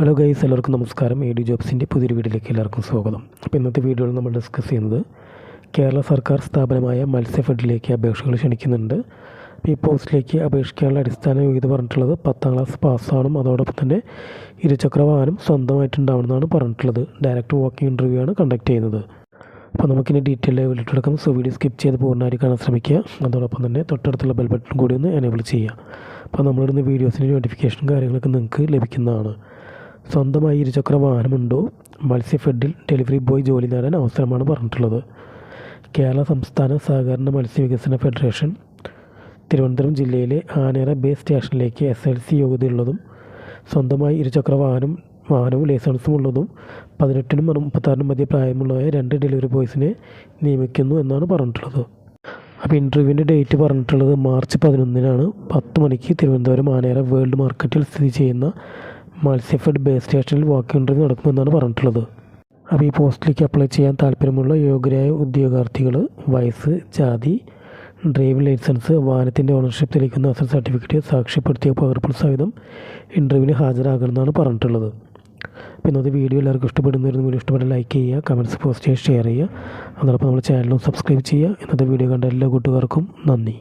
Hello guys എല്ലാവർക്കും നമസ്കാരം. A D ജോബ്സിന്റെ പുതിയൊരു വീഡിയോയിലേക്ക് എല്ലാവർക്കും സ്വാഗതം. അപ്പോൾ ഇന്നത്തെ വീഡിയോയിൽ നമ്മൾ ഡിസ്കസ് ചെയ്യുന്നത് കേരള സർക്കാർ സ്ഥാപനമായ മത്സ്യഫെഡിലേക്ക് അപേക്ഷകൾ ക്ഷണിക്കുന്നുണ്ട്. ഈ പോസ്റ്റിലേക്ക് അപേക്ഷിക്കാനുള്ള അടിസ്ഥാന യോഗ്യത പറഞ്ഞിട്ടുള്ളത് പത്താം ക്ലാസ് പാസ്സാവണം അതോടൊപ്പം തന്നെ ഇരുചക്ര വാഹനം സ്വന്തമായിട്ടുണ്ടാവണമെന്നാണ് പറഞ്ഞിട്ടുള്ളത്. ഡയറക്റ്റ് വാക്കിംഗ് ഇന്റർവ്യൂ ആണ് കണ്ടക്ട് ചെയ്യുന്നത്. അപ്പോൾ നമുക്കിനി ഡീറ്റെയിൽ ലെവലിട്ടെടുക്കാം സോ വീഡിയോ സ്കിപ്പ് ചെയ്ത് പൂർണമായി കാണാൻ ശ്രമിക്കുക. അതോടൊപ്പം തന്നെ തൊട്ടടുത്തുള്ള ബെൽ ബട്ടൺ കൂടി ഒന്ന് എനേബിൾ ചെയ്യുക. അപ്പോൾ നമ്മളിടുന്ന വീഡിയോസിന്റെ നോട്ടിഫിക്കേഷൻ കാര്യങ്ങളൊക്കെ നിങ്ങൾക്ക് ലഭിക്കുന്നതാണ്. സ്വന്തമായി ഇരുചക്ര വാഹനമുണ്ടോ മത്സ്യഫെഡിൽ ഡെലിവറി ബോയ് ജോലി നേടാൻ അവസരമാണ് പറഞ്ഞിട്ടുള്ളത്. കേരള സംസ്ഥാന സഹകരണ മത്സ്യവികസന ഫെഡറേഷൻ തിരുവനന്തപുരം ജില്ലയിലെ ആനേറ ബേസ് സ്റ്റേഷനിലേക്ക് എസ് എൽ സി യോഗ്യതയുള്ളതും സ്വന്തമായി ഇരുചക്ര വാഹനം വാഹനവും ലൈസൻസും ഉള്ളതും പതിനെട്ടിനും മുപ്പത്താറിനും മധ്യ പ്രായമുള്ളതായ രണ്ട് ഡെലിവറി ബോയ്സിനെ നിയമിക്കുന്നു എന്നാണ് പറഞ്ഞിട്ടുള്ളത്. അപ്പോൾ ഇന്റർവ്യൂവിന്റെ ഡേറ്റ് പറഞ്ഞിട്ടുള്ളത് മാർച്ച് പതിനൊന്നിനാണ്. പത്ത് മണിക്ക് തിരുവനന്തപുരം ആനേറ വേൾഡ് മാർക്കറ്റിൽ സ്ഥിതി ചെയ്യുന്ന മത്സ്യഫെഡ് ബേസ് സ്റ്റേഷനിൽ വാക്ക് ഇന്റർവ്യൂ നടക്കുമെന്നാണ് പറഞ്ഞിട്ടുള്ളത്. അപ്പോൾ ഈ പോസ്റ്റിലേക്ക് അപ്ലൈ ചെയ്യാൻ താല്പര്യമുള്ള യോഗ്യരായ ഉദ്യോഗാർത്ഥികൾ വയസ്സ് ജാതി ഡ്രൈവിംഗ് ലൈസൻസ് വാഹനത്തിന്റെ ഓണർഷിപ്പ് തെളിയിക്കുന്ന അസൽ സർട്ടിഫിക്കറ്റ് സാക്ഷ്യപ്പെടുത്തിയ പകർപ്പ് സഹിതം ഇന്റർവ്യൂവിന് ഹാജരാകണമെന്നാണ് പറഞ്ഞിട്ടുള്ളത്. അപ്പോൾ ഇന്നത്തെ വീഡിയോ എല്ലാവർക്കും ഇഷ്ടപ്പെടുന്നവരുന്ന വീഡിയോ ഇഷ്ടപ്പെട്ട ലൈക്ക് ചെയ്യുക കമന്റ്സ് പോസ്റ്റ് ചെയ്യുക ഷെയർ ചെയ്യുക. അതോടൊപ്പം നമ്മുടെ ചാനലും സബ്സ്ക്രൈബ് ചെയ്യുക. ഇന്നത്തെ വീഡിയോ കണ്ട എല്ലാ കൂട്ടുകാർക്കും നന്ദി.